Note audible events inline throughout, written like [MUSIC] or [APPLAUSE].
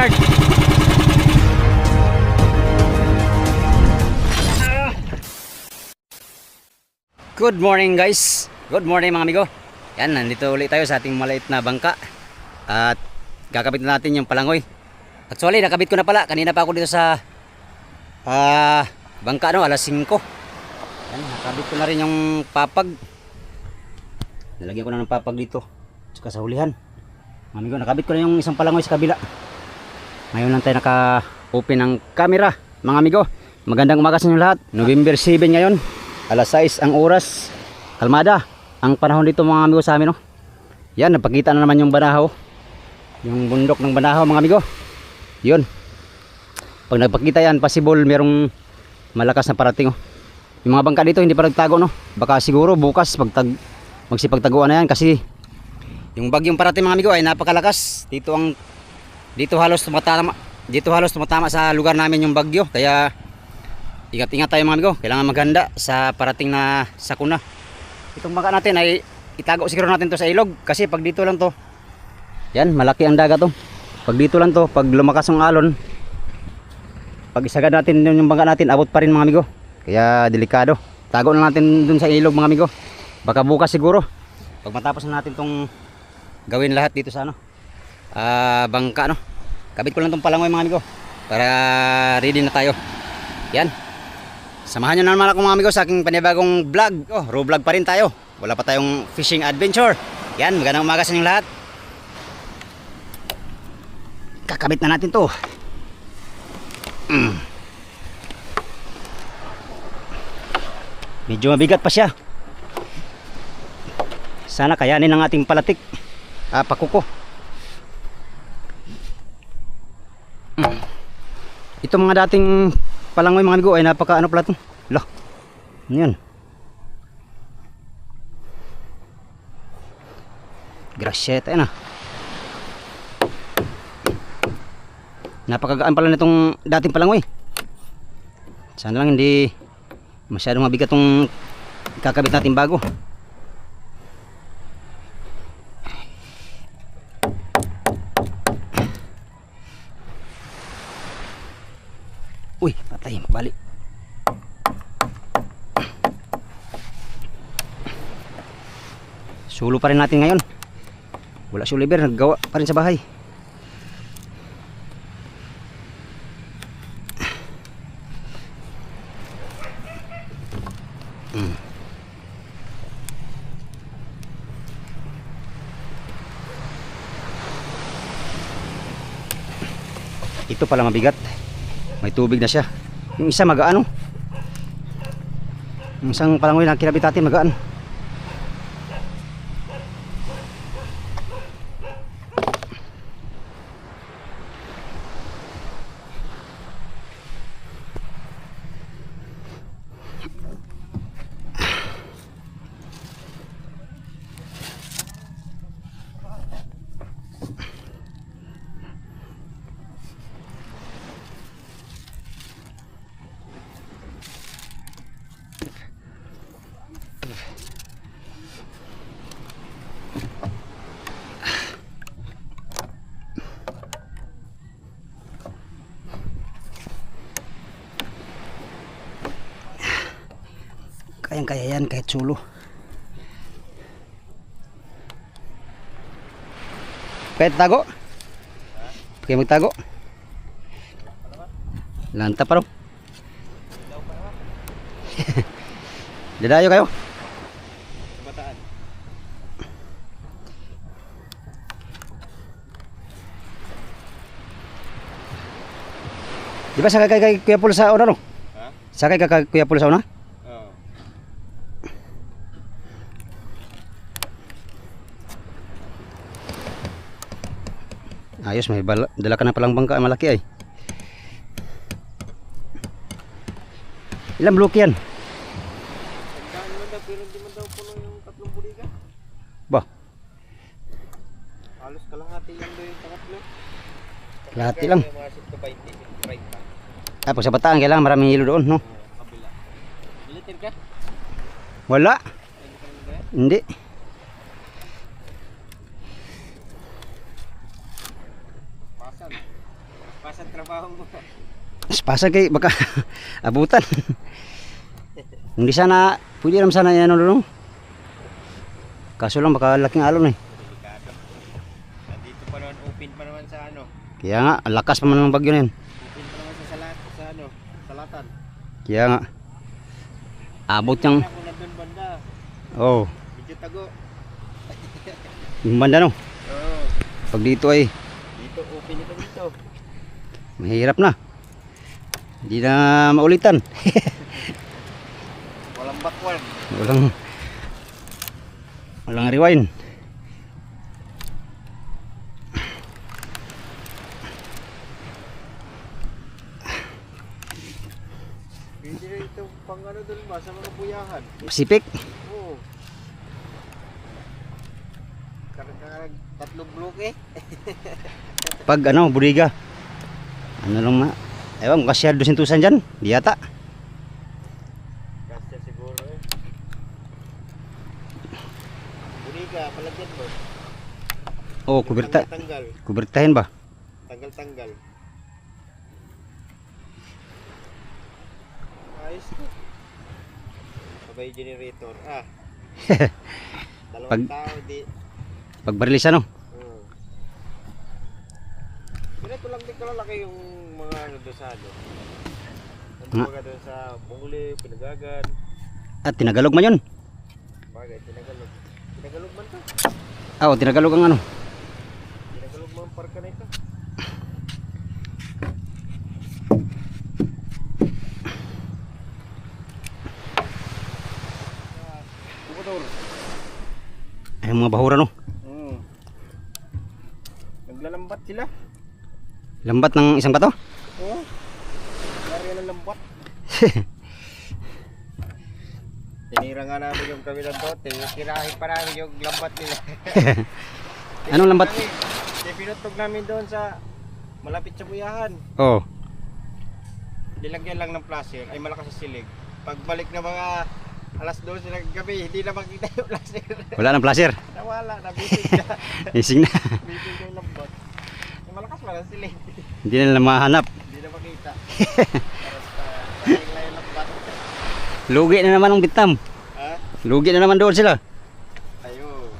Ballard. Good morning guys. Good morning mga amigo. Yan, nandito ulit tayo sa ating maliit na bangka. At kakabit na natin yung palangoy. Actually, nakabit ko na pala. Kanina pa ako dito sa ah, bangka no, alas 5. Yan, nakabit ko na rin yung papag. Nalagyan ko na ng papag dito. Tsaka sa hulihan. Mga amigo, nakabit ko na yung isang palangoy sa kabila. Ngayon lang tayo naka-open ng camera. Mga amigo, magandang umaga sa inyo lahat. November 7 ngayon. Alas 6 ang oras. Kalmada. Ang panahon dito mga amigo sa amin. No? Yan, napakita na naman yung banahaw. Yung bundok ng banahaw mga amigo. Yun. Pag nagpakita yan, possible merong malakas na parating. Oh. Yung mga bangka dito hindi pa nagtago. No? Baka siguro bukas pagtag, magsipagtaguan na yan kasi yung bagyong parating mga amigo ay napakalakas. Dito ang dito halos tumatama dito halos tumatama sa lugar namin yung bagyo. Kaya ingat-ingat tayo mga amigo. Kailangan maghanda sa parating na sakuna. Itong bangka natin ay itago siguro natin to sa ilog kasi pag dito lang to yan malaki ang dagat to pag dito lang to pag lumakas ang alon pag isagad natin yung bangka natin abot pa rin mga amigo. Kaya delikado. Tago na natin dun sa ilog mga amigo. Baka bukas siguro. Pag matapos na natin tong gawin lahat dito sa ano ah, bangka no? Kabit ko lang tong palangoy mga amigo para ready na tayo. Yan. Samahan nyo na naman ako mga amigo sa aking panibagong vlog. Oh raw vlog pa rin tayo. Wala pa tayong fishing adventure. Yan magandang umaga sa inyong lahat. Kakabit na natin to. Mm. medyo mabigat pa siya. Sana kayanin ng ating palatik. Ah, pakuko Ito mga dating palangoy mga amigo ay napaka ano pala ito. Lah. Ano yan? Grasyeta yan ah. Napakagaan pala nitong dating palangoy. Sana lang hindi masyadong mabigat tong kakabit natin bago. Uy, patay, balik. Sulo pa rin natin ngayon. Wala si Oliver, naggawa pa rin sa bahay. Ito pala mabigat. May tubig na siya. Yung isa magaan oh. Yung isang palangoy na kinabit natin magaan. Kayang kaya yan kahit sulo. Kahit tago? Kaya magtago? Lanta pa rin. [LAUGHS] Dadayo kayo? Di ba sakay kay Kuya Pul sa una no? Ha? Sakay ka kay Kuya Pul sa una? Oo. Ayos, may bala, dala ka na palang bangka, malaki ay. Ilang bloke yan? Ba, Halos kalahati lang daw yung pangatlo. Kalahati lang. Yung mga sito 20, 25 pa. ah, pag sa bataan, kailangan maraming hilo doon, no? Wala, Hindi ka nang gaya? hindi. Pasan. Trabaho mo. Spasa kay baka [LAUGHS] abutan. Hindi sana, pwede naman sana yan ano Kaso lang baka laking alon eh. Nandito pa naman, open pa naman sa ano. Kaya nga, lakas pa man ng bagyo na yan. Open pa naman sa salat, sa ano, salatan. Kaya nga, abot yung, banda. oh, Medyo tago. yung banda no. Oo. Pag dito ay, Dito, open ito dito. Mahirap na. Hindi na maulitan. [LAUGHS] Walang backward. walang, walang rewind. Hindi na ito pang ano doon ba, sa mga buyahan. Pasipik. Oo. Karag tatlong bloke. [LAUGHS] Pag ano, budiga. Ano lang ma, ewan, kasya dosintusan dyan. Di yata. Kasya siguro eh. Buliga, palagyan mo. Oh, kubirta, Tanggal, kubirtahin ba? tanggal, tanggal. Ayos to. Sabay generator. Ah. Dalawang [LAUGHS] Pag- tao, di. Pag barilis ano? Hmm. Ganito lang din kalalaki yung mga ano doon sa ano. Nga. mga doon sa Pungli, Pinagagan. At tinagalog man yun. Bagay, tinagalog. Tinagalog man to. Ah, oh, tinagalog ang ano. Tinagalog man parka na ito. Ay, mga bahura no. Hmm. Naglalambat sila. Lambat ng isang bato. Oo. Lari ng lambat. Tinira nga namin yung kami ng tote. Kirahin pa namin yung lambat nila. [LAUGHS] Anong lambat? Kaya pinutog namin doon sa malapit sa buyahan. Oh, Nilagyan lang ng plaster ay malakas sa silig. Pagbalik na mga alas 12 ng gabi, hindi na makita yung plaster. wala nang placer. [LAUGHS] Nawala, nabisig na. [LAUGHS] Ising na. Bisig na yung lambot. Malakas pala ang silig. Hindi na mahanap. Hindi na makita. [LAUGHS] Lugi na naman ang Vietnam. Ha? Lugi na naman doon sila. Ayo.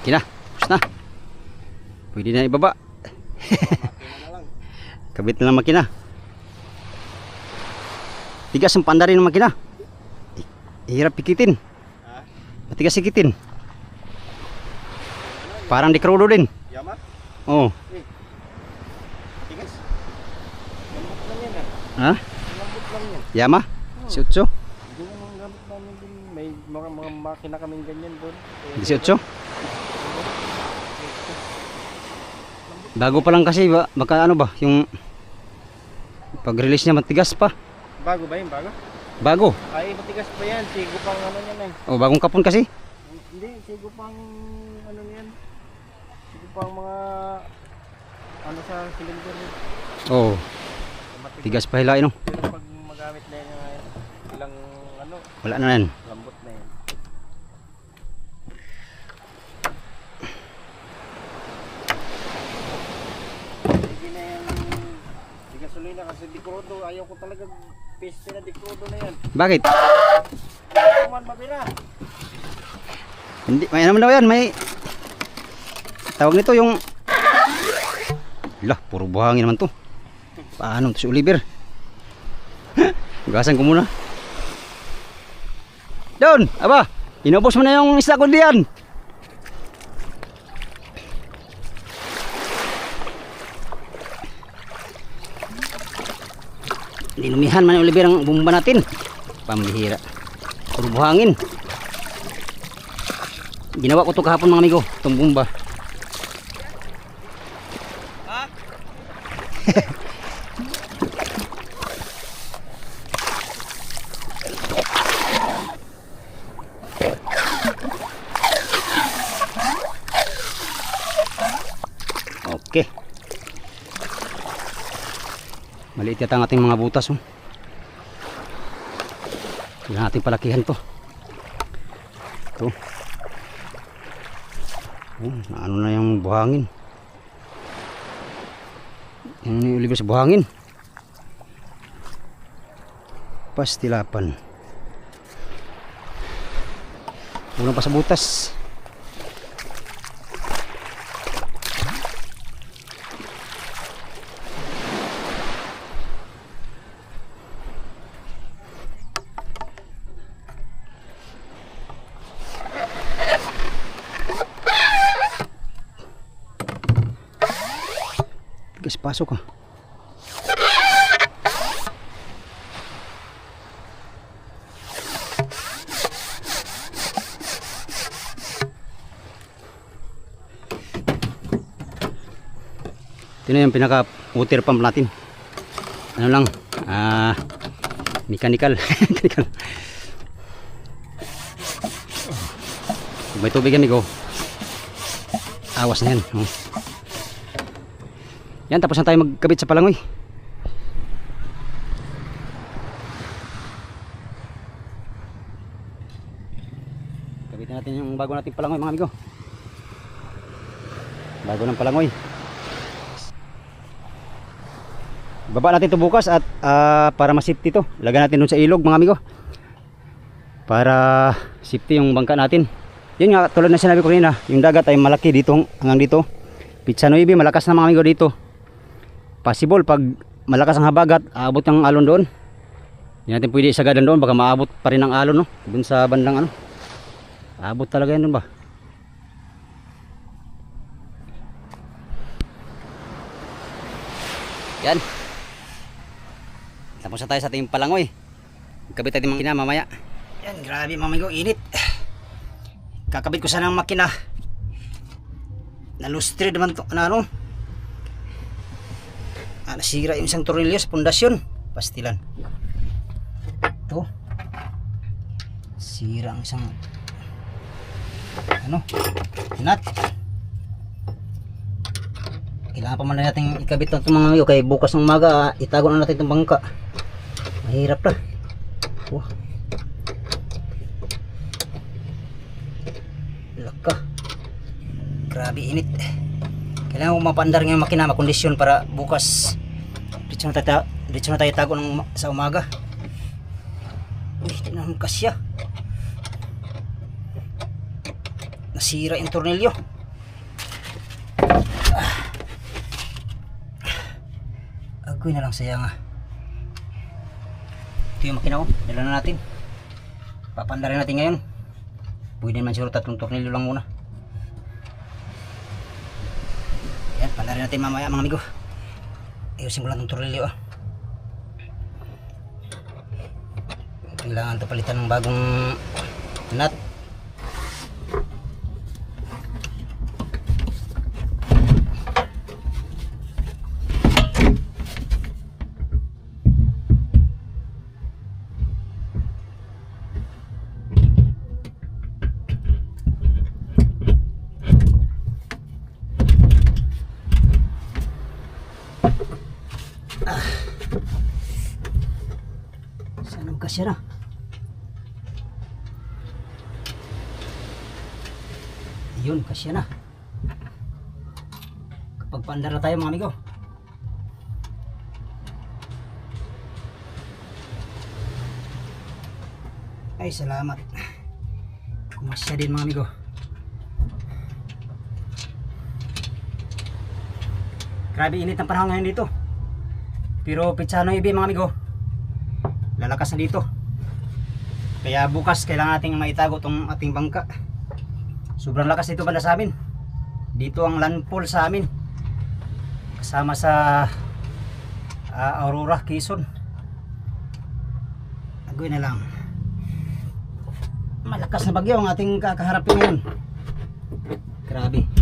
Kina, tapos na. Pwede na ibaba. [LAUGHS] Kabit na lang makina. Tigas ang panda rin ng makina. Hirap pikitin. Matigas sikitin. Parang di krudo din. Yama? Oh, Eh. Tigas. Lambot lang yan ah. ha? Lambot lang yan. Yama? Si Utso? Hindi naman gamit namin din. May mga, mga makina kaming ganyan doon. Eh, 18? Bago pa lang kasi ba, baka ano ba, yung pag-release niya matigas pa. Bago ba yun? Bago? Bago. Ay, matigas pa yan. Sigo pang ano yan eh. Oh, bagong kapon kasi. Hindi, sigo pang pang mga ano sa cylinder yun. Oh, tigas pa hilain no. Pero pag magamit na yan ilang ano, Wala na yan. lambot na yan. Sige na yan. Di gasolina kasi di crudo. Ayaw ko talaga peste na di crudo na yan. Bakit? Kuman mabira. Hindi, may naman daw yan, may tawag nito yung Lah, puro buhangin naman to. Paano to si Oliver? Gasan ko muna. Doon, aba, inubos mo na yung isda ko diyan. Linumihan man yung Oliver ang bumba natin. Pambihira. Puro buhangin. Ginawa ko to kahapon mga amigo, itong bumba. [LAUGHS] Okay. Maliit yata ang ating mga butas. Oh. Kailangan natin palakihan to. Ito. Oh, ano na yung buhangin. Libre sa buhangin. Pastilapan. Unang pa sa butas. Pasok ka. Ito na yung pinaka water pump natin. Ano lang, ah, mechanical. [LAUGHS] mechanical. May tubig yan, amigo. Awas na yan. Oh. Yan, tapos na tayo magkabit sa palangoy. Kabitin natin yung bago nating palangoy mga amigo. Bago ng palangoy. Baba natin to bukas at ah, para ma-safety to. Lagyan natin dun sa ilog mga amigo. Para safety yung bangka natin. Yun nga tulad na sinabi ko kanina, yung dagat ay malaki dito hanggang dito. Pizza 9 malakas na mga amigo dito possible pag malakas ang habagat aabot ng alon doon. Hindi natin pwede isagadan doon baka maabot pa rin ang alon no? Doon sa bandang ano. Aabot talaga yan doon ba yan. Tapos na tayo sa ating palangoy. Kabit natin makina mamaya. Yan grabe mga amigo init. Kakabit ko sana ang makina. Nalustre naman to ano ano ah, nasira yung isang tornilyo sa pundasyon pastilan. Ito. Sira ang isang ano nut kailangan pa man na natin ikabit itong mga amigo kaya bukas ng umaga ah, itago na natin itong bangka. Mahirap na. Wah. laka grabe init. Kailangan ko mapandar ng makina makondisyon para bukas dito na tayo, dito na tayo tago ng, sa umaga. Uy na kasya nasira yung tornilyo. Ah. agoy na lang sayang ah ito yung makina ko. Dala na natin. Papandarin natin ngayon. Pwede naman siguro tatlong tornilyo lang muna. Yan, pala natin mamaya mga amigo. Ayusin ko lang itong tornilyo ah. Kailangan ito palitan ng bagong nut. Kasya na? Yun, kasya na. Kapag paandar na tayo mga amigo. Ay, salamat. Kumasya din mga amigo. Grabe init ang panahon ngayon dito. Pero pitsano ibi mga amigo lalakas na dito. Kaya bukas kailangan nating maitago tong ating bangka. Sobrang lakas dito banda sa amin. Dito ang landfall sa amin. Kasama sa ah, Aurora, Quezon. Agoy na lang. Malakas na bagyo ang ating kakaharapin ngayon. Grabe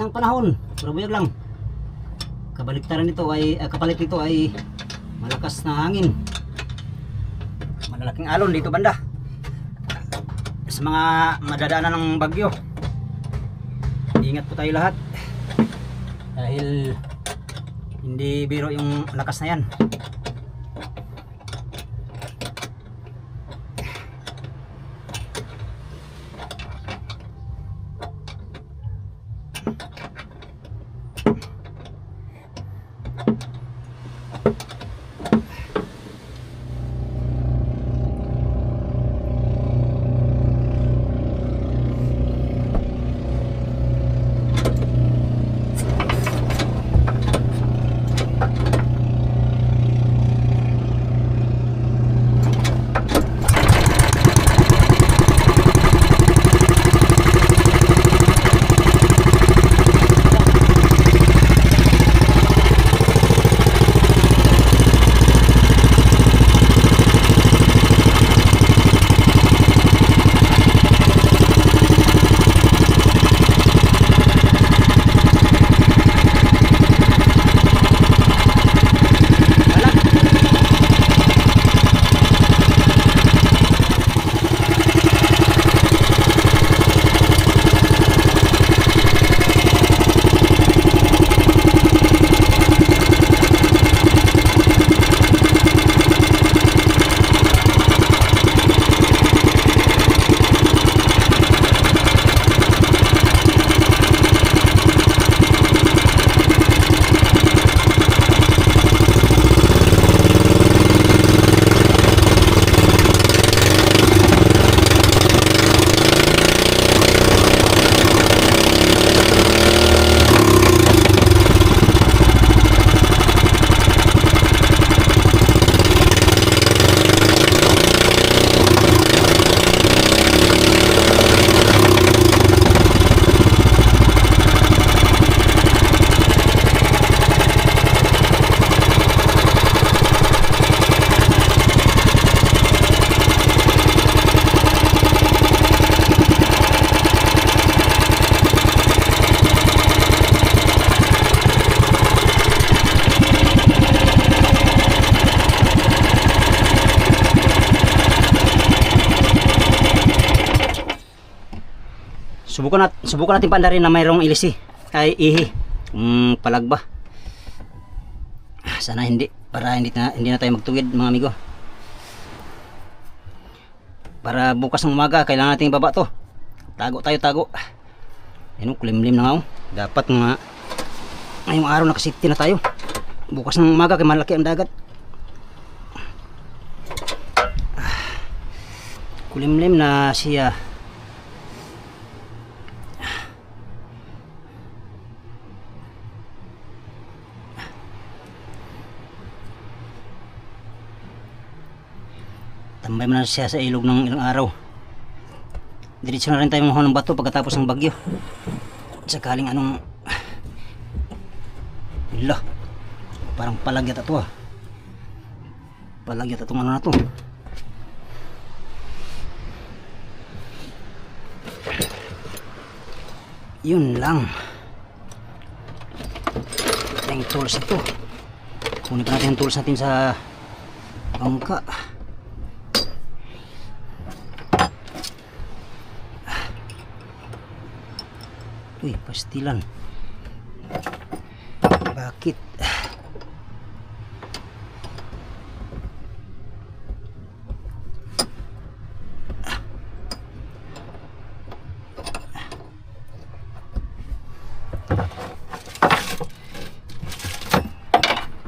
ng panahon. Pero buyag lang. Kabaliktaran nito ay, ah, kapalit nito ay malakas na hangin. Malalaking alon dito banda. Sa mga madadaanan ng bagyo. Ingat po tayo lahat. Dahil hindi biro yung lakas na yan. Subukan nat subukan natin pandarin na mayroong ilisi. Ay ihi. Mm, palagba. Ah, Sana hindi para hindi na hindi na tayo magtuwid mga amigo. Para bukas ng umaga kailangan natin ibaba to. Tago tayo tago. Ayun, kulimlim na nga oh. Dapat nga ngayong araw nakasafety na tayo. Bukas ng umaga kay malaki ang dagat. Ah, Kulimlim na siya. Tambay mo na siya sa ilog ng ilang araw. Diretso na rin tayo mahuha ng bato pagkatapos ng bagyo. Sakaling anong... Hala. Parang palagyat ito ah. Palagyat itong ano na to. Yun lang. Yung tools ito. Kunin pa natin yung tools natin sa bangka. Uy, pastilan. Bakit?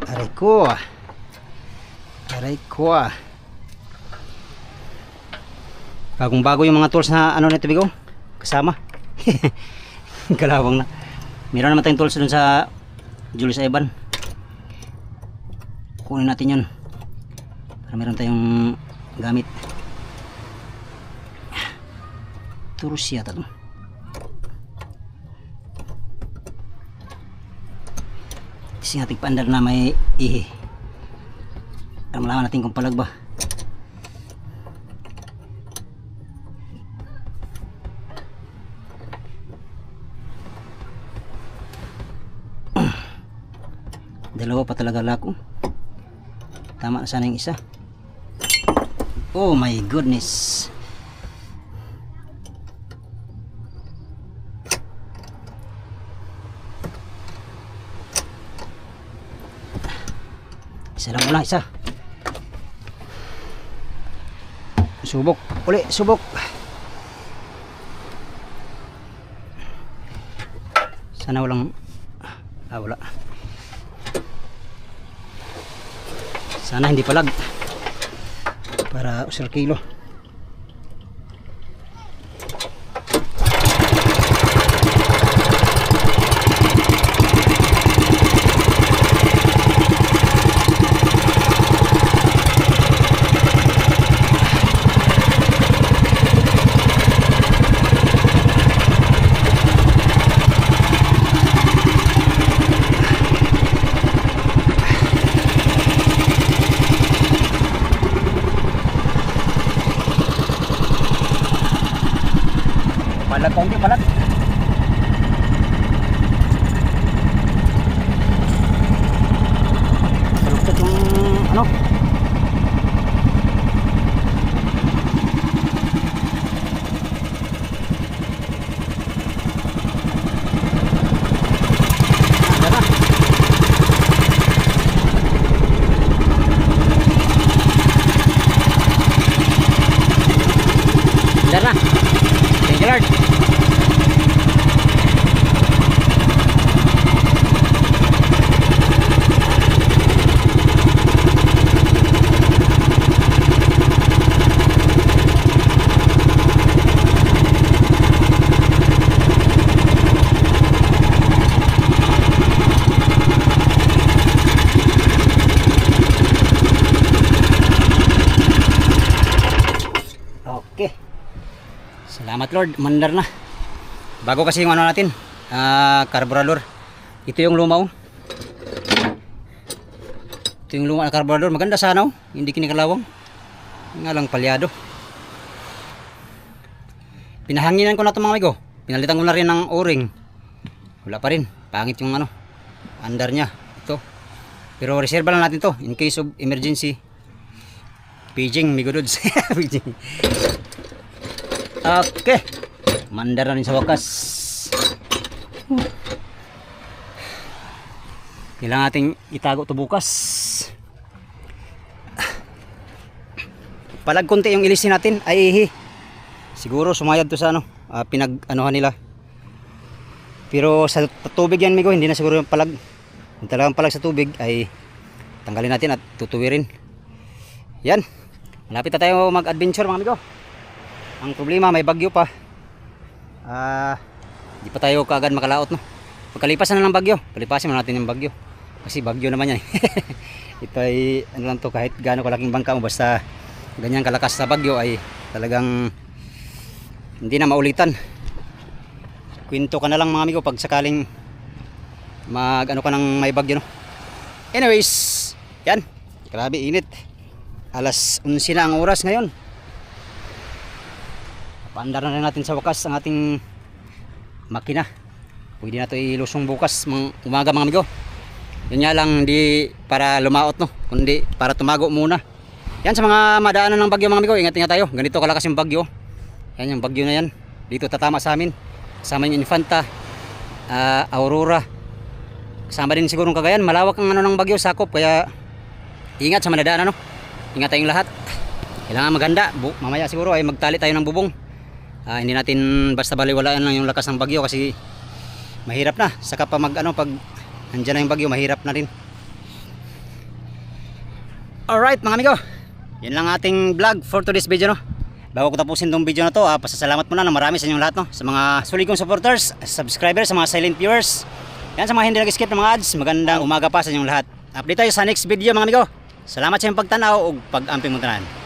Aray ko. Aray ko. Bagong bago yung mga tools na ano nito bigo. Kasama. [LAUGHS] [LAUGHS] Kalawang na. Meron naman tayong tools dun sa Julius Evan. Kunin natin yun. Para meron tayong gamit. Turus yata to. Kasi ating paandar na may ihi. Para malaman natin kung palag ba. Dalawa pa talaga lako. Tama na sana yung isa. Oh my goodness. Isa lang muna, isa. Subok. Uli, subok. Sana walang... Ah, wala. Sana hindi palag. Para usir kilo. Palag konti, palag. Saluktot yung ano. Ayan na. Ayan na. Thank you Lord. Okay. Salamat Lord, mandar na. Bago kasi yung ano natin, ah, carburetor. Ito yung lumaw. Ito yung luma na carburetor. Maganda sana oh. Hindi kinikalawang. Nga lang palyado. Pinahanginan ko na ito mga amigo. Pinalitan ko na rin ng o-ring. Wala pa rin. Pangit yung ano. Under niya. Ito. Pero reserve lang natin to in case of emergency. Paging, migo dudes. [LAUGHS] Okay. Mandar na rin sa wakas. Kailangan nating itago to bukas. Palag konti yung ilisin natin. Ay, ihi. Siguro sumayad to sa ano. ah, pinag anuhan nila. Pero sa tubig yan, Migo, hindi na siguro yung palag. Yung talagang palag sa tubig ay tanggalin natin at tutuwirin. Yan. Malapit na tayo mag-adventure mga amigo. Ang problema may bagyo pa. Ah, di pa tayo kaagad makalaot no. Pagkalipasan na ng bagyo, palipasin mo natin yung bagyo. Kasi bagyo naman yan. eh. [LAUGHS] Ito ay ano lang to kahit gaano kalaking bangka mo basta ganyan kalakas sa bagyo ay talagang hindi na maulitan. Kwento ka na lang mga amigo pag sakaling mag ano ka ng may bagyo no. Anyways, yan. Grabe init. Alas 11 na ang oras ngayon. Paandar na rin natin sa wakas ang ating makina. Pwede na ito ilusong bukas mga umaga mga amigo. Yun nga lang hindi para lumaot no, kundi para tumago muna. Yan sa mga madaanan ng bagyo mga amigo, ingat-ingat tayo. Ganito kalakas yung bagyo. Yan yung bagyo na yan. Dito tatama sa amin. Kasama yung Infanta, ah, Aurora. Kasama din siguro ng Cagayan. Malawak ang ano ng bagyo, sakop. Kaya ingat sa madadaanan no. Ingat tayong lahat. Kailangan maganda. Bu mamaya siguro ay magtali tayo ng bubong. Ah, hindi natin basta baliwalaan lang yung lakas ng bagyo kasi mahirap na. Saka pa mag ano pag nandiyan na yung bagyo, mahirap na rin. Alright mga amigo. Yan lang ating vlog for today's video no. Bago ko tapusin tong video na to, ah, pasasalamat muna ng marami sa inyong lahat no. Sa mga sulit kong supporters, subscribers, sa mga silent viewers. Yan sa mga hindi nag-skip ng mga ads, magandang umaga pa sa inyong lahat. Update tayo sa next video mga amigo. Salamat sa inyong pagtanaw o pag-amping mo tanan.